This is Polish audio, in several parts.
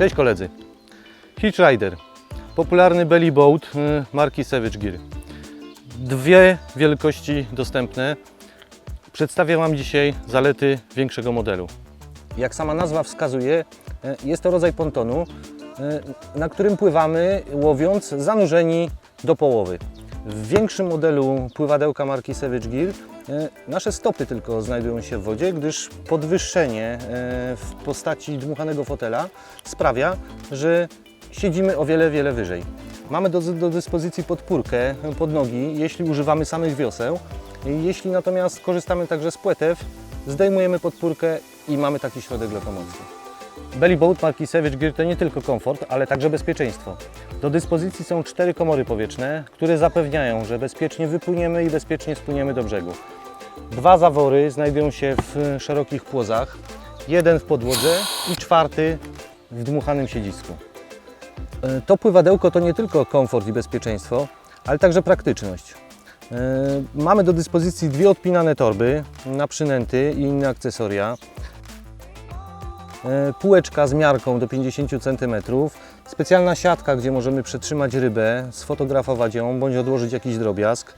Cześć koledzy. Hitch Rider. Popularny belly boat y, marki Savage Gear. Dwie wielkości dostępne. Przedstawię Wam dzisiaj zalety większego modelu. Jak sama nazwa wskazuje, e, jest to rodzaj pontonu, e, na którym pływamy łowiąc zanurzeni do połowy. W większym modelu pływadełka marki Savage Gear e, nasze stopy tylko znajdują się w wodzie, gdyż podwyższenie e, w postaci dmuchanego fotela sprawia, że siedzimy o wiele, wiele wyżej. Mamy do, do dyspozycji podpórkę pod nogi, jeśli używamy samych wioseł. Jeśli natomiast korzystamy także z płetew, zdejmujemy podpórkę i mamy taki środek lokomocji. Belly Boat marki Savage Gear to nie tylko komfort, ale także bezpieczeństwo. Do dyspozycji są cztery komory powietrzne, które zapewniają, że bezpiecznie wypłyniemy i bezpiecznie spłyniemy do brzegu. Dwa zawory znajdują się w szerokich płozach, jeden w podłodze i czwarty w dmuchanym siedzisku. E, To pływadełko to nie tylko komfort i bezpieczeństwo, ale także praktyczność. E, Mamy do dyspozycji dwie odpinane torby na przynęty i inne akcesoria. E, Półeczka z miarką do 50 cm, specjalna siatka, gdzie możemy przetrzymać rybę, sfotografować ją bądź odłożyć jakiś drobiazg.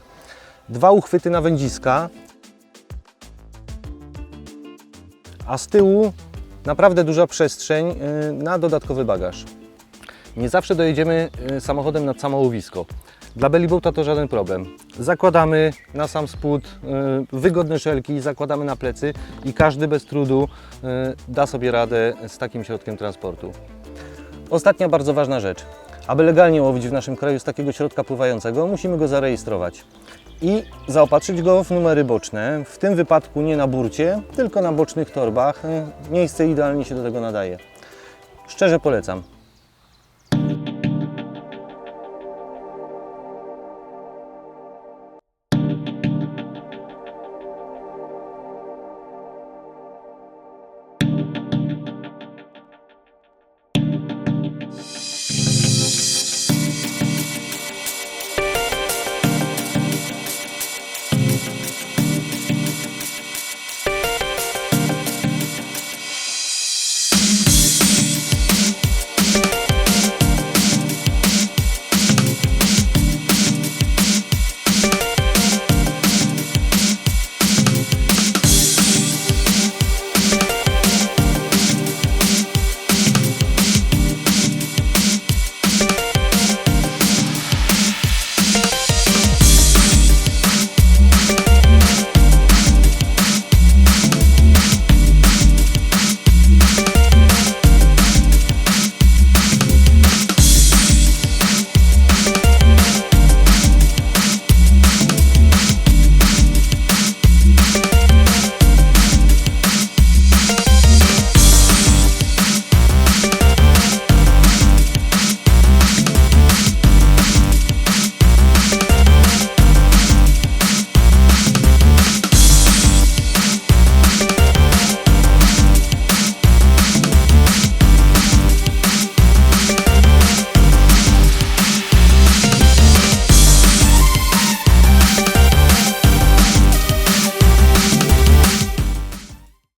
Dwa uchwyty na wędziska, a z tyłu naprawdę duża przestrzeń e, na dodatkowy bagaż. Nie zawsze dojedziemy y, samochodem nad samo łowisko. Dla bellyboata to żaden problem. Zakładamy na sam spód y, wygodne szelki, zakładamy na plecy i każdy bez trudu y, da sobie radę z takim środkiem transportu. Ostatnia bardzo ważna rzecz. Aby legalnie łowić w naszym kraju z takiego środka pływającego, musimy go zarejestrować i zaopatrzyć go w numery boczne. W tym wypadku nie na burcie, tylko na bocznych torbach. Miejsce idealnie się do tego nadaje. Szczerze polecam.